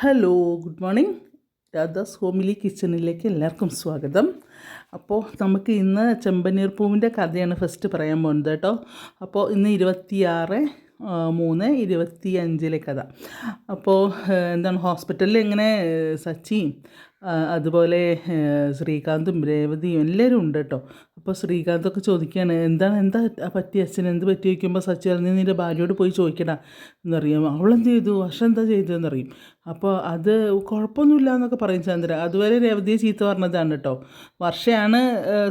Hello good morning. Radha's homely കിച്ചണിലേക്ക് എല്ലാവർക്കും സ്വാഗതം. അപ്പോൾ നമുക്ക് ഇന്ന് ചെമ്പനീർ പൂവിന്റെ കഥയാണ് ഫസ്റ്റ് പറയാൻ പോകുന്നത് കേട്ടോ. അപ്പോൾ ഇന്ന് ഇരുപത്തിയാറ് മൂന്ന് ഇരുപത്തി അഞ്ചിലെ കഥ. അപ്പോൾ എന്താണ് ഹോസ്പിറ്റലിൽ എങ്ങനെ സച്ചിയും അതുപോലെ ശ്രീകാന്തും രേവതിയും എല്ലാവരും ഉണ്ട് കേട്ടോ. അപ്പോൾ ശ്രീകാന്തൊക്കെ ചോദിക്കുകയാണ് എന്താണ് എന്താ പറ്റി അച്ഛൻ എന്ത് പറ്റി? വയ്ക്കുമ്പോൾ സച്ചി പറഞ്ഞ് നിന്റെ ഭാര്യയോട് പോയി ചോദിക്കടാ. എന്നറിയാം. അവളെന്ത് ചെയ്തു? വർഷം എന്താ ചെയ്തതെന്നറിയും അപ്പോൾ അത് കുഴപ്പമൊന്നുമില്ല എന്നൊക്കെ പറയും ചന്ദ്ര. അതുവരെ രേവതിയെ ചീത്ത പറഞ്ഞതാണ് കേട്ടോ. വർഷയാണ്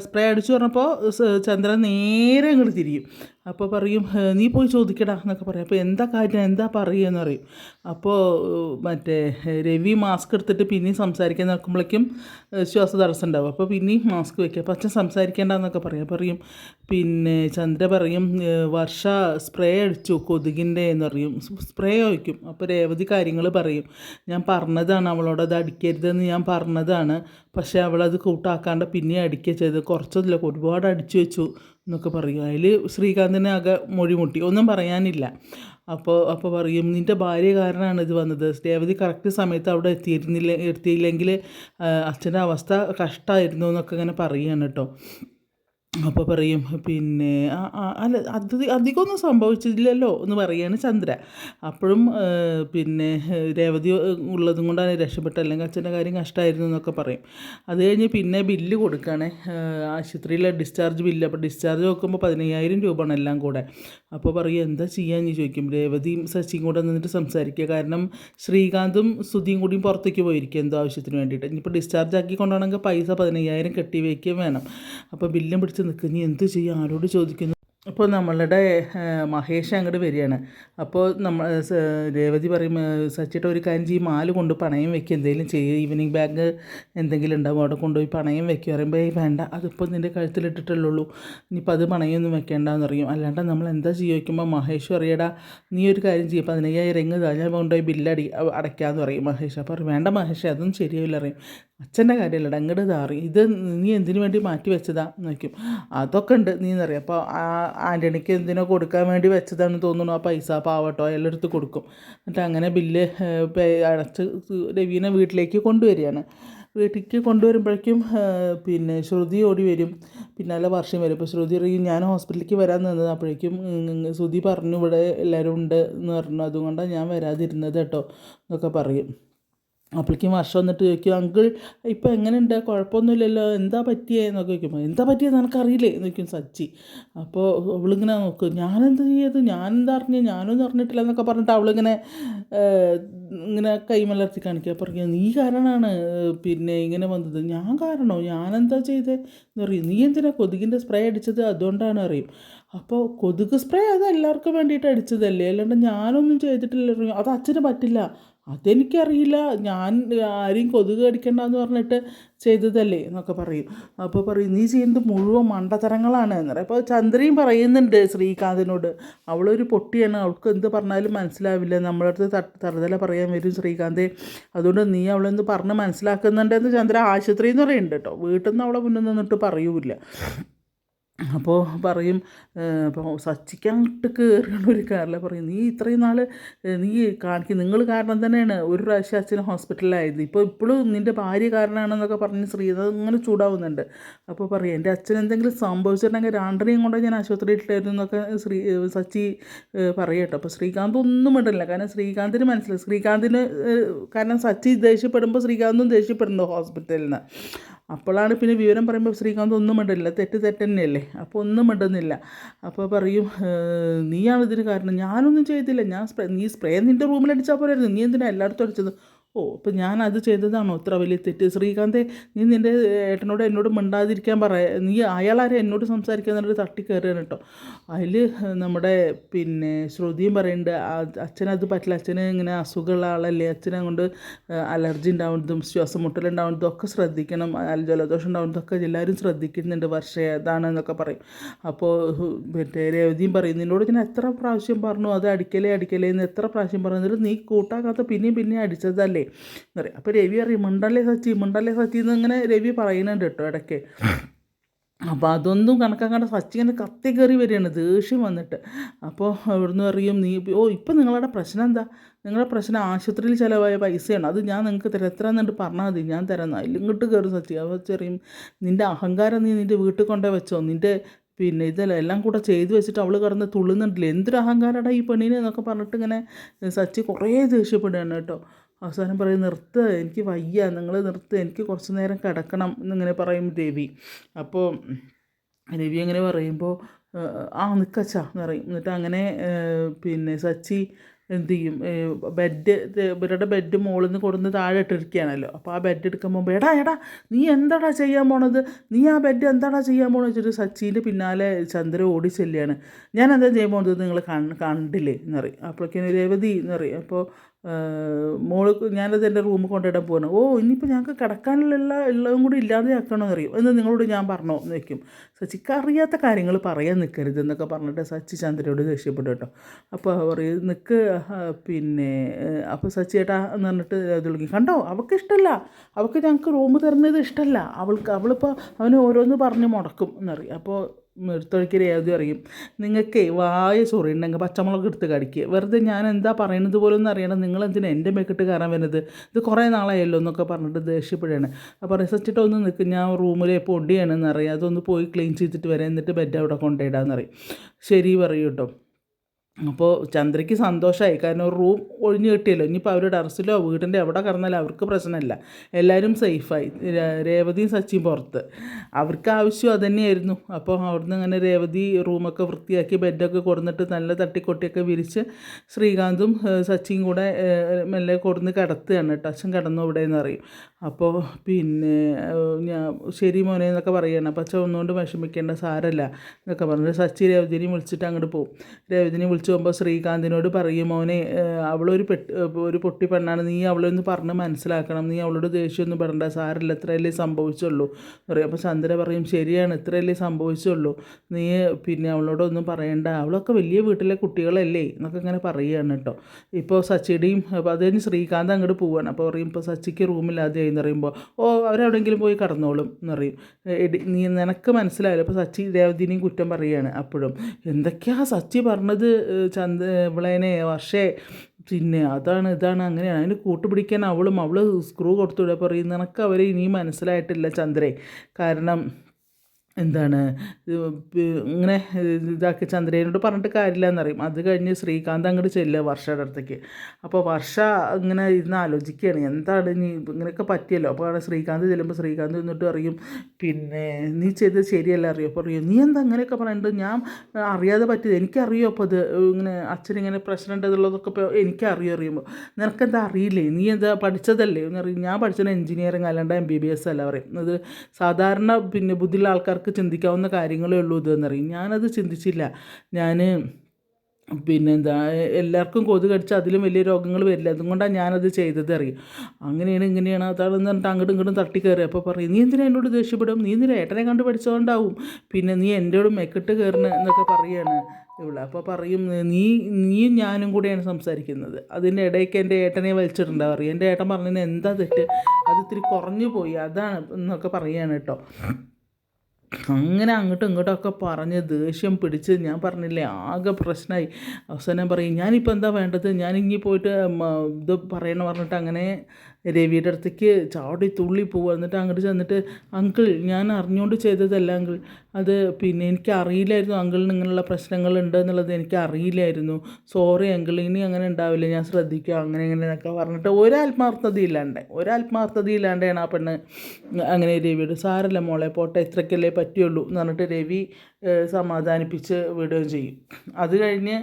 സ്പ്രേ അടിച്ചു പറഞ്ഞപ്പോൾ ചന്ദ്രൻ ചന്ദ്ര നേരെ അങ്ങോട്ട് തിരിയും. അപ്പോൾ പറയും നീ പോയി ചോദിക്കടാ എന്നൊക്കെ പറയും. അപ്പോൾ എന്താ കാര്യം? എന്താ പറയുകയെന്ന് പറയും. അപ്പോൾ മറ്റേ രവി മാസ്ക് എടുത്തിട്ട് പിന്നെയും സംസാരിക്കാൻ നോക്കുമ്പോഴേക്കും ശ്വാസ തടസ്സം ഉണ്ടാവും അപ്പോൾ പിന്നെയും മാസ്ക് വയ്ക്കുക അപ്പോൾ അച്ഛൻ സംസാരിക്കേണ്ടെന്നൊക്കെ പറയും. പറയും പിന്നെ ചന്ദ്ര പറയും വർഷ സ്പ്രേ അടിച്ചു കൊതുകിന്റെ എന്ന് പറയും. സ്പ്രേ ഒഴിക്കും. അപ്പോൾ രേവതി കാര്യങ്ങൾ പറയും. ഞാൻ പറഞ്ഞതാണ് അവളോട് അത് അടിക്കരുതെന്ന് ഞാൻ പറഞ്ഞതാണ്. പക്ഷേ അവളത് കൂട്ടാക്കാണ്ട് പിന്നെ അടിക്കുക ചെയ്ത് കുറച്ചതില്ല ഒരുപാട് അടിച്ചു വെച്ചു. എന്നൊക്കെ പറയും. അതിൽ ശ്രീകാന്തിനെ ആകെ മൊഴിമുട്ടി. ഒന്നും പറയാനില്ല. അപ്പോൾ അപ്പോൾ പറയും നിന്റെ ഭാര്യ കാരണമാണ് ഇത് വന്നത്. രേവതി കറക്റ്റ് സമയത്ത് അവിടെ എത്തിയിരുന്നില്ല എത്തിയില്ലെങ്കിൽ അച്ഛന്റെ അവസ്ഥ കഷ്ടമായിരുന്നു എന്നൊക്കെ ഇങ്ങനെ പറയുകയാണ് കേട്ടോ അപ്പോൾ പറയും പിന്നെ അല്ല അത് അധികമൊന്നും സംഭവിച്ചില്ലല്ലോ എന്ന് പറയാണ് ചന്ദ്ര. അപ്പോഴും പിന്നെ രേവതി ഉള്ളതും കൊണ്ടാണ് രക്ഷപ്പെട്ടത്. അല്ലെങ്കിൽ അച്ഛന്റെ കാര്യം കഷ്ടമായിരുന്നു എന്നൊക്കെ പറയും. അത് കഴിഞ്ഞ് പിന്നെ ബില്ല് കൊടുക്കുകയാണേ. ആശുപത്രിയിലെ ഡിസ്ചാർജ് ബില്ല്. അപ്പോൾ ഡിസ്ചാർജ് നോക്കുമ്പോൾ പതിനയ്യായിരം രൂപയാണ് എല്ലാം കൂടെ. അപ്പോൾ പറയും എന്താ ചെയ്യാന്ന്? ചോദിക്കും. രേവതിയും സച്ചിയും കൂടെ നിന്നിട്ട് സംസാരിക്കുക. കാരണം ശ്രീകാന്തും സുധിയും കൂടിയും പുറത്തേക്ക് പോയിരിക്കും എന്തോ ആവശ്യത്തിന് വേണ്ടിയിട്ട്. ഇനിയിപ്പോൾ ഡിസ്ചാർജ് ആക്കി കൊണ്ടാണെങ്കിൽ പൈസ പതിനയ്യായിരം കെട്ടി വയ്ക്കുകയും വേണം. അപ്പോൾ ബില്ലും പിടിച്ച് നിൽക്കും നീ എന്ത് ചെയ്യും? ആരോട് ചോദിക്കുന്നു? അപ്പോൾ നമ്മളുടെ മഹേഷ് അങ്ങോട്ട് വരികയാണ്. അപ്പോൾ നമ്മൾ രേവതി പറയും സച്ചിട്ട് ഒരു കാര്യം ചെയ്യും മാൽ കൊണ്ട് പണയം വെക്കുക എന്തെങ്കിലും ചെയ്യുക ഈവനിങ് ബാഗ് എന്തെങ്കിലും ഉണ്ടാവും അവിടെ കൊണ്ടുപോയി പണയം വെക്കുക പറയുമ്പോൾ "ഏയ് വേണ്ട അതിപ്പോൾ നിന്റെ കഴുത്തിലിട്ടിട്ടുള്ളൂ ഇനിയിപ്പോൾ അത് പണയൊന്നും വെക്കേണ്ടെന്ന് അറിയും അല്ലാണ്ട് നമ്മൾ എന്താ ചെയ്യുക വയ്ക്കുമ്പോൾ മഹേഷ് പറയടാ നീ ഒരു കാര്യം ചെയ്യും പതിനയ്യായിരം എങ്ങ് താ ഞാൻ കൊണ്ടുപോയി ബില്ലടി അടയ്ക്കാമെന്ന് പറയും മഹേഷ്. അപ്പോൾ വേണ്ട മഹേഷ് അതൊന്നും ശരിയാവില്ല അറിയും അച്ഛന്റെ കാര്യമല്ല അങ്ങോട്ട് താറി ഇത് നീ എന്തിനു വേണ്ടി മാറ്റി വെച്ചതാ? നോക്കും അതൊക്കെ ഉണ്ട് നീ എന്നറിയാം. അപ്പോൾ ആ ആന്റണിക്ക് എന്തിനോ കൊടുക്കാൻ വേണ്ടി വെച്ചതാണെന്ന് തോന്നുന്നു. ആ പൈസ പാവട്ടോ എല്ലാം കൊടുക്കും. എന്നിട്ട് അങ്ങനെ ബില്ല് അടച്ച് രവീനെ വീട്ടിലേക്ക് കൊണ്ടുവരികയാണ്. വീട്ടിലേക്ക് കൊണ്ടുവരുമ്പോഴേക്കും പിന്നെ ശ്രുതി ഓടി വരും. പിന്നാലെ വർഷം വരും. ഇപ്പോൾ ശ്രുതി പറയും ഞാൻ ഹോസ്പിറ്റലിലേക്ക് വരാൻ നിന്നത്. അപ്പോഴേക്കും ശ്രുതി പറഞ്ഞു ഇവിടെ എല്ലാവരും ഉണ്ട് എന്ന് പറഞ്ഞു. അതുകൊണ്ടാണ് ഞാൻ വരാതിരുന്നത് കേട്ടോ എന്നൊക്കെ പറയും. അപ്പോഴേക്കും വർഷം വന്നിട്ട് ചോദിക്കും അങ്കിൾ ഇപ്പം എങ്ങനെയുണ്ട്? കുഴപ്പമൊന്നുമില്ലല്ലോ. എന്താ പറ്റിയേ? എന്നൊക്കെ ചോദിക്കുമ്പോൾ എന്താ പറ്റിയെന്ന് നിനക്കറിയില്ലേ എന്ന് ചോദിക്കും സച്ചി. അപ്പോൾ അവളിങ്ങനെ നോക്കും ഞാനെന്ത് ചെയ്യത് ഞാനെന്താ അറിഞ്ഞു? ഞാനൊന്നും അറിഞ്ഞിട്ടില്ല എന്നൊക്കെ പറഞ്ഞിട്ട് അവളിങ്ങനെ ഇങ്ങനെ കൈമലർത്തി കാണിക്കുക പറയുക നീ കാരണമാണ് പിന്നെ ഇങ്ങനെ വന്നത്. ഞാൻ കാരണോ? ഞാനെന്താ ചെയ്തത് എന്ന് പറയും നീ എന്തിനാ കൊതുകിന്റെ സ്പ്രേ അടിച്ചത്? അതുകൊണ്ടാണ് അറിയും അപ്പോൾ കൊതുക് സ്പ്രേ അത് എല്ലാവർക്കും വേണ്ടിയിട്ട് അടിച്ചതല്ലേ? അല്ലാണ്ട് ഞാനൊന്നും ചെയ്തിട്ടില്ല. അത് അച്ഛന് പറ്റില്ല. അതെനിക്കറിയില്ല. ഞാൻ ആരെയും കൊതുക് കടിക്കണ്ടെന്ന് പറഞ്ഞിട്ട് ചെയ്തതല്ലേ എന്നൊക്കെ പറയും. അപ്പോൾ പറയും നീ ചെയ്യുന്നത് മുഴുവൻ മണ്ടത്തരങ്ങളാണ് എന്ന് പറയും. അപ്പോൾ ചന്ദ്രയും പറയുന്നുണ്ട് ശ്രീകാന്തിനോട് അവളൊരു പൊട്ടിയാണ്. അവൾക്ക് എന്ത് പറഞ്ഞാലും മനസ്സിലാവില്ല. നമ്മളെ അടുത്ത് തട്ട് തറുതല പറയാൻ വരും ശ്രീകാന്തെ. അതുകൊണ്ട് നീ അവളെന്ത് പറഞ്ഞ് മനസ്സിലാക്കുന്നുണ്ടെന്ന് ചന്ദ്ര ആശുപത്രിയിൽ നിന്ന് പറയുന്നുണ്ട് കേട്ടോ. വീട്ടിൽ നിന്ന് അവളെ മുന്നിൽ നിന്നിട്ട് പറയൂല അപ്പോൾ പറയും ഇപ്പോൾ അപ്പോൾ സച്ചിക്ക് അങ്ങോട്ട് കയറിയുള്ള ഒരു കാറിൽ പറയും നീ ഇത്രയും നാൾ നീ കാണിക്കും നിങ്ങൾ കാരണം തന്നെയാണ് ഒരു പ്രാവശ്യം അച്ഛൻ ഹോസ്പിറ്റലിലായത്. ഇപ്പോൾ ഇപ്പോഴും നിന്റെ ഭാര്യ കാരണമാണെന്നൊക്കെ പറഞ്ഞ് ശ്രീനാഥ് ഇങ്ങനെ ചൂടാവുന്നുണ്ട്. അപ്പോൾ പറയും എന്റെ അച്ഛൻ എന്തെങ്കിലും സംഭവിച്ചിട്ടുണ്ടെങ്കിൽ രണ്ടരയും കൊണ്ട് ഞാൻ ആശുപത്രിയിൽ ഇട്ടായിരുന്നു എന്നൊക്കെ ശ്രീ സച്ചി പറയട്ടോ അപ്പോൾ ശ്രീകാന്ത് ഒന്നും ഇടില്ല കാരണം ശ്രീകാന്തിന് മനസ്സിലായി. ശ്രീകാന്തിന് കാരണം സച്ചി ദേഷ്യപ്പെടുമ്പോൾ ശ്രീകാന്തും ദേഷ്യപ്പെടുന്നു ഹോസ്പിറ്റലിൽ നിന്ന്. അപ്പോഴാണ് പിന്നെ വിവരം പറയുമ്പോൾ ശ്രീകാന്ത് ഒന്നും മിണ്ടില്ല തെറ്റ് തെറ്റ് തന്നെയല്ലേ അപ്പോൾ ഒന്നും മിണ്ടുന്നില്ല. അപ്പോൾ പറയും "ഏഹ്, നീയാണ് ഇതിന് കാരണം. ഞാനൊന്നും ചെയ്തില്ല. ഞാൻ സ്പ്രേ നീ സ്പ്രേ നിന്റെ റൂമിൽ അടിച്ചാൽ പോരായിരുന്നു. നീ എന്തിനാണ് എല്ലായിടത്തും അടിച്ചത്? ഓ അപ്പം ഞാൻ അത് ചെയ്തതാണോ? ഇത്ര വലിയ തെറ്റ്. ശ്രീകാന്തെ നീ നിന്റെ ഏട്ടനോട് എന്നോട് മിണ്ടാതിരിക്കാൻ പറയാ നീ അയാളാരെ എന്നോട് സംസാരിക്കാൻ എന്നിട്ട് തട്ടി കയറുകയാണ് കേട്ടോ. അതിൽ നമ്മുടെ പിന്നെ ശ്രുതിയും പറയുന്നുണ്ട് "ആ- അച്ഛനത് പറ്റില്ല. അച്ഛന് ഇങ്ങനെ അസുഖമുള്ള ആളല്ലേ? അച്ഛനെ കൊണ്ട് അലർജി ഉണ്ടാവുന്നതും ശ്വാസം മുട്ടലുണ്ടാവുന്നതും ഒക്കെ ശ്രദ്ധിക്കണം. ജലദോഷം ഉണ്ടാവുന്നതൊക്കെ എല്ലാവരും ശ്രദ്ധിക്കുന്നുണ്ട്. വർഷം ഏതാണെന്നൊക്കെ പറയും. അപ്പോൾ മറ്റേ രവതിയും പറയും നിന്നോട് ഞാൻ എത്ര പ്രാവശ്യം പറഞ്ഞു? അത് അടിക്കലേ അടിക്കലേ എന്ന് എത്ര പ്രാവശ്യം പറഞ്ഞിട്ട് നീ കൂട്ടാക്കാത്ത പിന്നെയും പിന്നെയും അടിച്ചതല്ലേ? എന്ന് പറയും. അപ്പോൾ രവി അറിയും മിണ്ടല്ലേ സച്ചി? മിണ്ടല്ലേ സച്ചി? എന്ന് ഇങ്ങനെ രവി പറയുന്നുണ്ട് കേട്ടോ ഇടയ്ക്ക്. അപ്പോൾ അതൊന്നും കണക്കാക്കാണ്ട് സച്ചി ഇങ്ങനെ കത്തി കയറി വരികയാണ് ദേഷ്യം വന്നിട്ട്. അപ്പോൾ ഇവിടുന്ന് പറയും നീ ഓ ഇപ്പം നിങ്ങളുടെ പ്രശ്നം എന്താ? നിങ്ങളുടെ പ്രശ്നം ആശുപത്രിയിൽ ചിലവായ പൈസയാണ്. അത് ഞാൻ നിങ്ങൾക്ക് തരാം. എത്ര എന്നിട്ട് പറഞ്ഞാൽ മതി ഞാൻ തരാം. ഇങ്ങോട്ട് കയറും സച്ചി. അപ്പോൾ ചെറിയും നിന്റെ അഹങ്കാരം നീ നിന്റെ വീട്ടിൽ കൊണ്ടേ വെച്ചോ? നിന്റെ പിന്നെ ഇതല്ല എല്ലാം കൂടെ ചെയ്തു വെച്ചിട്ട് അവൾ കിടന്ന് തുള്ളുന്നുണ്ടല്ലോ? എന്തൊരു അഹങ്കാരടാ ഈ പെണ്ണിനെ? എന്നൊക്കെ പറഞ്ഞിട്ട് ഇങ്ങനെ സച്ചി കുറേ ദേഷ്യപ്പെടുകയാണ് കേട്ടോ. അവസാനം പറയും നിർത്ത് എനിക്ക് വയ്യ നിങ്ങൾ നിർത്ത് എനിക്ക് കുറച്ച് നേരം കിടക്കണം എന്നിങ്ങനെ പറയും രവി. അപ്പോൾ രവി അങ്ങനെ പറയുമ്പോൾ ആ നിക്കച്ചാ എന്ന് പറയും. എന്നിട്ട് അങ്ങനെ പിന്നെ സച്ചി എന്ത് ചെയ്യും? ബെഡ് ഇവരുടെ ബെഡ് മുകളിൽ നിന്ന് കൊടുന്ന് താഴെ ഇട്ടിരിക്കുകയാണല്ലോ. അപ്പോൾ ആ ബെഡ് എടുക്കുമ്പോൾ എടാ എടാ നീ എന്താടാ ചെയ്യാൻ പോണത്? നീ ആ ബെഡ് എന്താടാ ചെയ്യാൻ പോണെന്ന് വെച്ചിട്ട് സച്ചിന്റെ പിന്നാലെ ചന്ദ്ര ഓടി ചെല്ലുകയാണ്. ഞാൻ എന്താ ചെയ്യാൻ പോണത്? നിങ്ങൾ കണ്ടില്ലേ? എന്ന് പറയും. അപ്പോഴേക്കും രേവതി എന്ന് അപ്പോൾ മോൾ ഞാനത് എന്റെ റൂമിൽ കൊണ്ടിടാൻ പോകണം ഓ ഇനിയിപ്പോൾ ഞങ്ങൾക്ക് കിടക്കാനുള്ള എല്ലാം കൂടി ഇല്ലാതെ ആക്കണമെന്ന് അറിയും? എന്ന് നിങ്ങളോട് ഞാൻ പറഞ്ഞോ എന്ന് വയ്ക്കും സച്ചിക്ക് അറിയാത്ത കാര്യങ്ങൾ പറയാൻ നിൽക്കരുത് എന്നൊക്കെ പറഞ്ഞിട്ട് സച്ചി ചന്ദ്രയോട് ദേഷ്യപ്പെട്ടു കേട്ടോ. അപ്പോൾ പറയും നിൽക്ക് പിന്നെ അപ്പോൾ സച്ചി ഏട്ടാ എന്ന് പറഞ്ഞിട്ട് ഇത് വിളിക്കും. കണ്ടോ? അവൾക്ക് ഇഷ്ടമല്ല അവൾക്ക് ഞങ്ങൾക്ക് റൂം തരുന്നത് ഇഷ്ടമല്ല അവൾക്ക് അവളിപ്പോൾ അവന് ഓരോന്ന് പറഞ്ഞ് മുടക്കും എന്നറിയും അപ്പോൾ എടുത്തൊഴിക്കൽ ഏതും അറിയും. നിങ്ങൾക്ക് വായ ചൊറിയുണ്ടെങ്കിൽ പച്ചമുളക് എടുത്ത് കടിക്കുക വെറുതെ ഞാൻ എന്താ പറയുന്നത് പോലും ഒന്നും അറിയണം നിങ്ങൾ എന്തിനാ എന്റെ മേക്കിട്ട് കയറാൻ വരുന്നത്? ഇത് കുറേ നാളായല്ലോ എന്നൊക്കെ പറഞ്ഞിട്ട് ദേഷ്യപ്പെടുകയാണ്. അപ്പോൾ റിസർച്ചിട്ട് ഒന്ന് നിൽക്കും ഞാൻ റൂമിൽ പൊടിയാണെന്ന് അറിയാം അതൊന്ന് പോയി ക്ലീൻ ചെയ്തിട്ട് വരാം. എന്നിട്ട് ബെഡ് അവിടെ പറയും ശരി പറയൂ കേട്ടോ അപ്പോൾ ചന്ദ്രയ്ക്ക് സന്തോഷമായി കാരണം ഒരു റൂം ഒഴിഞ്ഞു കിട്ടിയല്ലോ. ഇനിയിപ്പോൾ അവർ ടെറസിലോ വീടിന്റെ എവിടെ കിടന്നാലും അവർക്ക് പ്രശ്നമില്ല. എല്ലാവരും സേഫായി. രേവതിയും സച്ചിയും പുറത്ത്. അവർക്ക് ആവശ്യം അതുതന്നെയായിരുന്നു അപ്പോൾ അവിടുന്ന് അങ്ങനെ രേവതി റൂമൊക്കെ വൃത്തിയാക്കി ബെഡൊക്കെ കൊടുന്നിട്ട് നല്ല തട്ടിക്കൊട്ടിയൊക്കെ വിരിച്ച് ശ്രീകാന്തും സച്ചിയും കൂടെ മെല്ലെ കൊടുന്ന് കിടത്തുകയാണ് കേട്ടോ. അച്ഛൻ കിടന്നു ഇവിടെ എന്ന് പറയും. അപ്പോൾ പിന്നെ ഞാൻ ശരി മോനെ എന്നൊക്കെ പറയുകയാണ് അപ്പോൾ അച്ഛൻ ഒന്നുകൊണ്ട് വിഷമിക്കേണ്ട സാരല്ല എന്നൊക്കെ പറഞ്ഞിട്ട് സച്ചി രേവതിനെയും വിളിച്ചിട്ട് അങ്ങോട്ട് പോകും രേവതിനെ വിളിച്ചു പോകുമ്പോൾ ശ്രീകാന്തിനോട് പറയും മോനെ അവളൊരു പെട്ട് ഒരു പൊട്ടി പെണ്ണാണ്. നീ അവളൊന്ന് പറഞ്ഞ് മനസ്സിലാക്കണം. നീ അവളോട് ദേഷ്യമൊന്നും പെടണ്ട സാറില്ല ഇത്രയല്ലേ സംഭവിച്ചുള്ളൂ. എന്ന് പറയും. അപ്പോൾ ചന്ദ്ര പറയും ശരിയാണ് ഇത്രയല്ലേ സംഭവിച്ചുള്ളൂ. നീ പിന്നെ അവളോടൊന്നും പറയണ്ട. അവളൊക്കെ വലിയ വീട്ടിലെ കുട്ടികളല്ലേ? എന്നൊക്കെ ഇങ്ങനെ പറയുകയാണ് കേട്ടോ. ഇപ്പോൾ സച്ചിയുടെയും അപ്പോൾ അത് കഴിഞ്ഞ് ശ്രീകാന്ത് അങ്ങോട്ട് പോവാണ്. അപ്പോൾ പറയും ഇപ്പോൾ സച്ചിക്ക് റൂമില്ലാതെയായി എന്ന് പറയുമ്പോൾ ഓ അവരെവിടെയെങ്കിലും പോയി കടന്നോളും എന്ന് പറയും. എടി നീ നിനക്ക് മനസ്സിലായല്ലോ. അപ്പോൾ സച്ചി രേവതിനെയും കുറ്റം പറയുകയാണ് അപ്പോഴും. എന്തൊക്കെയാ സച്ചി പറഞ്ഞത്? ചന്ദ് ഇവളേനെ വർഷേ. പിന്നെ അതാണ് ഇതാണ് അങ്ങനെയാണ് അതിന് കൂട്ടുപിടിക്കാൻ അവളും അവൾ സ്ക്രൂ കൊടുത്തുവിടുക പറയും നിനക്ക് അവരെ ഇനിയും മനസ്സിലായിട്ടില്ല ചന്ദ്രേ. കാരണം എന്താണ്? ഇങ്ങനെ ഇതാക്കി ചന്ദ്രേനോട് പറഞ്ഞിട്ട് കാര്യമില്ല എന്നറിയും അത് കഴിഞ്ഞ് ശ്രീകാന്ത് അങ്ങോട്ട് ചെല്ലുക വർഷയുടെ അടുത്തേക്ക്. അപ്പോൾ വർഷ ഇങ്ങനെ ഇരുന്ന് ആലോചിക്കുകയാണ് എന്താണ് നീ ഇങ്ങനെയൊക്കെ പറ്റിയല്ലോ? അപ്പോൾ അവിടെ ശ്രീകാന്ത് ചെല്ലുമ്പോൾ ശ്രീകാന്ത് നിന്നിട്ട് അറിയും പിന്നെ നീ ചെയ്തത് ശരിയല്ല? അറിയോ. അപ്പോൾ അറിയും നീ എന്താ അങ്ങനെയൊക്കെ പറയുന്നത് ഞാൻ അറിയാതെ പറ്റിയത് എനിക്കറിയോ? അപ്പോൾ അത് ഇങ്ങനെ അച്ഛനിങ്ങനെ പ്രശ്നം ഉണ്ടെന്നുള്ളതൊക്കെ ഇപ്പോൾ എനിക്കറിയോ അറിയുമ്പോൾ നിനക്കെന്താ അറിയില്ലേ? നീ എന്താ പഠിച്ചതല്ലേ? എന്ന് പറയും. ഞാൻ പഠിച്ചത് എഞ്ചിനീയറിങ് അല്ലാണ്ട് എം ബി ബി എസ് അല്ല പറയും. അത് സാധാരണ പിന്നെ ബുദ്ധിയുള്ള ആൾക്കാർക്ക് ചിന്തിക്കാവുന്ന കാര്യങ്ങളേ ഉള്ളൂ ഇത് എന്നറിയും ഞാനത് ചിന്തിച്ചില്ല. ഞാൻ പിന്നെന്താ എല്ലാവർക്കും കൊതു കടിച്ച് അതിലും വലിയ രോഗങ്ങൾ വരില്ല. അതുകൊണ്ടാണ് ഞാനത് ചെയ്തത് അറിയും അങ്ങനെയാണ് ഇങ്ങനെയാണ് അതാണെന്ന് പറഞ്ഞിട്ട് അങ്ങോട്ടും ഇങ്ങോട്ടും തട്ടിക്കയറി അപ്പോൾ പറയും നീ എന്തിനാ എന്നോട് ദേഷ്യപ്പെടും നീ എന്തിനാ ഏട്ടനെ കണ്ട് പഠിച്ചതുകൊണ്ടാവും പിന്നെ നീ എന്റെയോട് മെക്കിട്ട് കയറണ എന്നൊക്കെ പറയാണ് ഇവിടെ അപ്പോൾ പറയും നീ നീയും ഞാനും കൂടെയാണ് സംസാരിക്കുന്നത്. അതിന്റെ ഇടയ്ക്ക് എന്റെ ഏട്ടനെ വലിച്ചിട്ടുണ്ടാവും അറിയാം എന്റെ ഏട്ടൻ പറഞ്ഞതിന് എന്താ തെറ്റ്? അത് ഇത്തിരി കുറഞ്ഞു പോയി. അതാണ് എന്നൊക്കെ പറയാണ് കേട്ടോ. അങ്ങനെ അങ്ങോട്ടും ഇങ്ങോട്ടൊക്കെ പറഞ്ഞ് ദേഷ്യം പിടിച്ച് ഞാൻ പറഞ്ഞില്ലേ ആകെ പ്രശ്നമായി. അവസാനം പറയും ഞാനിപ്പോൾ എന്താ വേണ്ടത്? ഞാൻ ഇനി പോയിട്ട് ഇത് പറയണമെന്ന് പറഞ്ഞിട്ട് അങ്ങനെ രവിയുടെ അടുത്തേക്ക് ചാടി തുള്ളി പോവുക. എന്നിട്ട് അങ്ങോട്ട് ചെന്നിട്ട് അങ്കിൾ ഞാൻ അറിഞ്ഞുകൊണ്ട് ചെയ്തതല്ല അങ്കിൾ. അത് പിന്നെ എനിക്ക് അറിയില്ലായിരുന്നു അങ്കിളിന് ഇങ്ങനെയുള്ള പ്രശ്നങ്ങൾ ഉണ്ട് എന്നുള്ളത് എനിക്ക് അറിയില്ലായിരുന്നു. സോറി അങ്കിൾ ഇനി അങ്ങനെ ഉണ്ടാവില്ല. ഞാൻ ശ്രദ്ധിക്കുക. അങ്ങനെ ഇങ്ങനെ എന്നൊക്കെ പറഞ്ഞിട്ട് ഒരാത്മാർത്ഥത ഇല്ലാണ്ട് ഒരാത്മാർത്ഥത ഇല്ലാണ്ടാണ് ആ പെണ്ണ് അങ്ങനെ രവിയോട് സാരല്ല മോളെ പോട്ടെ ഇത്രയ്ക്കല്ലേ പറ്റുള്ളൂ എന്ന് പറഞ്ഞിട്ട് രവി സമാധാനിപ്പിച്ച് വിടുകയും ചെയ്യും. അത് കഴിഞ്ഞ്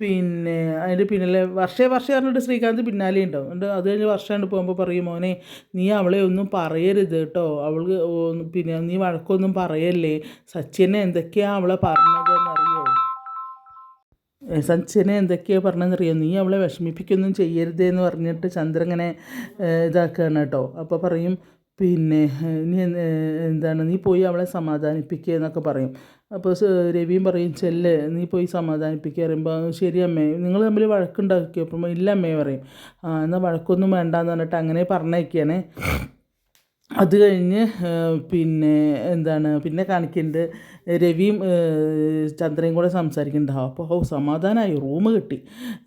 പിന്നെ അതിന്റെ പിന്നിലെ വർഷേ വർഷേ പറഞ്ഞിട്ട് ശ്രീകാന്ത് പിന്നാലെ ഉണ്ടാവും. എന്നിട്ട് അത് കഴിഞ്ഞ് വർഷമായിട്ട് പോകുമ്പോൾ പറയും മോനെ നീ അവളെ ഒന്നും പറയരുത് കേട്ടോ അവൾക്ക് പിന്നെ നീ വഴക്കൊന്നും പറയല്ലേ. സച്ചിനെ എന്തൊക്കെയാണ് അവളെ പറഞ്ഞതെന്നറിയോ? സച്ചിനെ എന്തൊക്കെയാണ് പറഞ്ഞതെന്നറിയോ? നീ അവളെ വിഷമിപ്പിക്കൊന്നും ചെയ്യരുതേ എന്ന് പറഞ്ഞിട്ട് ചന്ദ്രങ്ങനെ ഇതാക്കുകയാണ് കേട്ടോ അപ്പോൾ പറയും പിന്നെ നീ എന്താണ് നീ പോയി അവളെ സമാധാനിപ്പിക്കുക എന്നൊക്കെ പറയും. അപ്പോൾ രവിയും പറയും ചെല്ല് നീ പോയി സമാധാനിപ്പിക്കുക പറയുമ്പോൾ ശരി അമ്മേ നിങ്ങൾ തമ്മിൽ വഴക്കുണ്ടാക്കിയപ്പോൾ ഇല്ല അമ്മേ പറയും. എന്നാൽ വഴക്കൊന്നും വേണ്ടാന്ന് പറഞ്ഞിട്ട് അങ്ങനെ പറഞ്ഞേക്കാണ് അത് കഴിഞ്ഞ് പിന്നെ എന്താണ് പിന്നെ കാണിക്കുന്നുണ്ട് രവിയും ചന്ദ്രയും കൂടെ സംസാരിക്കുന്നുണ്ടാവും അപ്പോൾ ഓ സമാധാനമായി റൂം കിട്ടി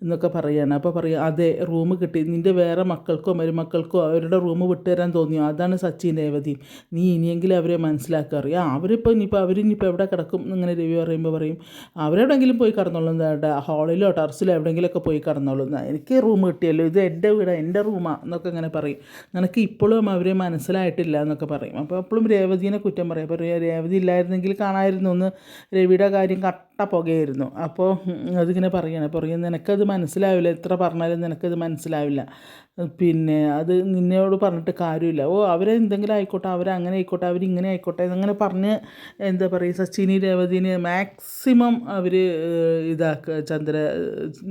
എന്നൊക്കെ പറയുകയാണ് അപ്പോൾ പറയുക അതെ റൂം കിട്ടി. നിന്റെ വേറെ മക്കൾക്കോ മരുമക്കൾക്കോ അവരുടെ റൂം വിട്ടുതരാൻ തോന്നിയോ? അതാണ് സച്ചിൻ രേവതിയും. നീ ഇനിയെങ്കിലും അവരെ മനസ്സിലാക്കുക അറിയാം അവരിപ്പോൾ ഇനിയിപ്പോൾ അവരിനിപ്പോൾ എവിടെ കിടക്കും ഇങ്ങനെ രവി പറയുമ്പോൾ പറയും അവരെവിടെയെങ്കിലും പോയി കിടന്നോളും. ഹാളിലോ ടെറസിലോ എവിടെയെങ്കിലുമൊക്കെ പോയി കിടന്നോളും. എനിക്ക് റൂം കിട്ടിയല്ലോ. ഇത് എന്റെ വീടാണ് എന്റെ റൂമാണ് എന്നൊക്കെ ഇങ്ങനെ പറയും. നിനക്ക് ഇപ്പോഴും അവരെ മനസ്സിലായിട്ടില്ല എന്നൊക്കെ പറയും. അപ്പോൾ എപ്പോഴും രേവതിനെ കുറ്റം പറയും. അപ്പോൾ രേവതി ഇല്ലായിരുന്നെങ്കിൽ കാണായിരുന്നു ഒന്ന് രവിയുടെ കാര്യം കട്ട പുകയായിരുന്നു. അപ്പോൾ അതിങ്ങനെ പറയണം. പറയും നിനക്കത് മനസ്സിലാവില്ല. എത്ര പറഞ്ഞാലും നിനക്കത് മനസ്സിലാവില്ല. പിന്നെ അത് നിന്നോട് പറഞ്ഞിട്ട് കാര്യമില്ല. ഓ അവരെന്തെങ്കിലും ആയിക്കോട്ടെ അവരങ്ങനെ ആയിക്കോട്ടെ അവരിങ്ങനെ ആയിക്കോട്ടെ അങ്ങനെ പറഞ്ഞ് എന്താ പറയുക സച്ചിനി രേവതിന് മാക്സിമം അവർ ഇതാക്കുക ചന്ദ്ര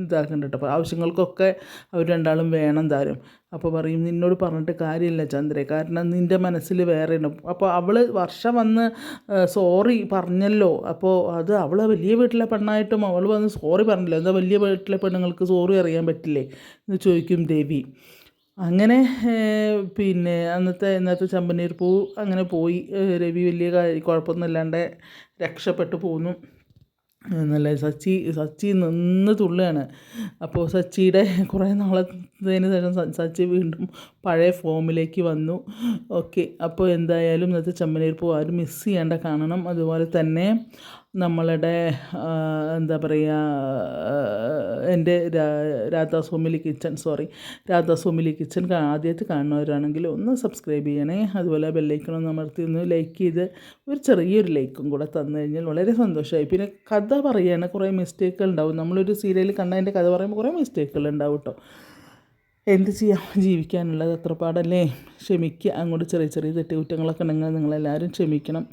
ഇതാക്കുന്നുണ്ട് അപ്പോൾ ആവശ്യങ്ങൾക്കൊക്കെ അവർ രണ്ടാളും വേണം താരും അപ്പോൾ പറയും നിന്നോട് പറഞ്ഞിട്ട് കാര്യമില്ല ചന്ദ്രേ. കാരണം നിന്റെ മനസ്സിൽ വേറെയാണ്. അപ്പോൾ അവൾ വർഷം വന്ന് സോറി പറഞ്ഞല്ലോ. അപ്പോൾ അത് അവൾ വലിയ വീട്ടിലെ പെണ്ണായിട്ടും അവൾ വന്ന് സോറി പറഞ്ഞില്ല. എന്താ വലിയ വീട്ടിലെ പെണ്ണുങ്ങൾക്ക് സോറി അറിയാൻ പറ്റില്ലേ എന്ന് ചോദിക്കും ദേവി. അങ്ങനെ പിന്നെ അന്നത്തെ ഇന്നത്തെ ചമ്പനീർ പൂ അങ്ങനെ പോയി. രവി വലിയ കാര്യം കുഴപ്പമൊന്നും ഇല്ലാണ്ട് രക്ഷപ്പെട്ടു പോന്നു. നല്ല സച്ചി സച്ചി നിന്ന് തുള്ളുകയാണ്. അപ്പോൾ സച്ചിയുടെ കുറേ നാളത്തേന് ശേഷം സച്ചി വീണ്ടും പഴയ ഫോമിലേക്ക് വന്നു. ഓക്കെ അപ്പോൾ എന്തായാലും ഇന്നത്തെ ചെമ്മനീർ പൂ ആരും മിസ് ചെയ്യേണ്ട കാണണം. അതുപോലെ തന്നെ നമ്മളുടെ എന്താ പറയുക എന്റെ Radha's family kitchen sorry Radha's family kitchen ആദ്യമായിട്ട് കാണുന്നവരാണെങ്കിൽ ഒന്ന് സബ്സ്ക്രൈബ് ചെയ്യണേ. അതുപോലെ ബെല്ലൈക്കണം അമർത്തി ഒന്ന് ലൈക്ക് ചെയ്ത് ഒരു ചെറിയൊരു ലൈക്കും കൂടെ തന്നു കഴിഞ്ഞാൽ വളരെ സന്തോഷമായി. പിന്നെ കഥ പറയുകയാണ് കുറേ മിസ്റ്റേക്കുകൾ ഉണ്ടാവും. നമ്മളൊരു സീരിയൽ കണ്ടതിന്റെ കഥ പറയുമ്പോൾ കുറേ മിസ്റ്റേക്കുകൾ ഉണ്ടാവും കേട്ടോ. എന്ത് ചെയ്യാം? ജീവിക്കാനുള്ളത് അത്ര പാടല്ലേ? ക്ഷമിക്കുക അങ്ങോട്ട് ചെറിയ ചെറിയ തെറ്റുകുറ്റങ്ങളൊക്കെ ഉണ്ടെങ്കിൽ നിങ്ങളെല്ലാവരും ക്ഷമിക്കണം.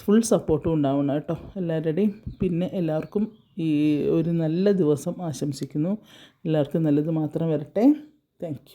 ഫുൾ സപ്പോർട്ടും ഉണ്ടാവണം കേട്ടോ എല്ലാവരുടെയും. പിന്നെ എല്ലാവർക്കും ഈ ഒരു നല്ല ദിവസം ആശംസിക്കുന്നു. എല്ലാവർക്കും നല്ലത് മാത്രം വരട്ടെ. താങ്ക്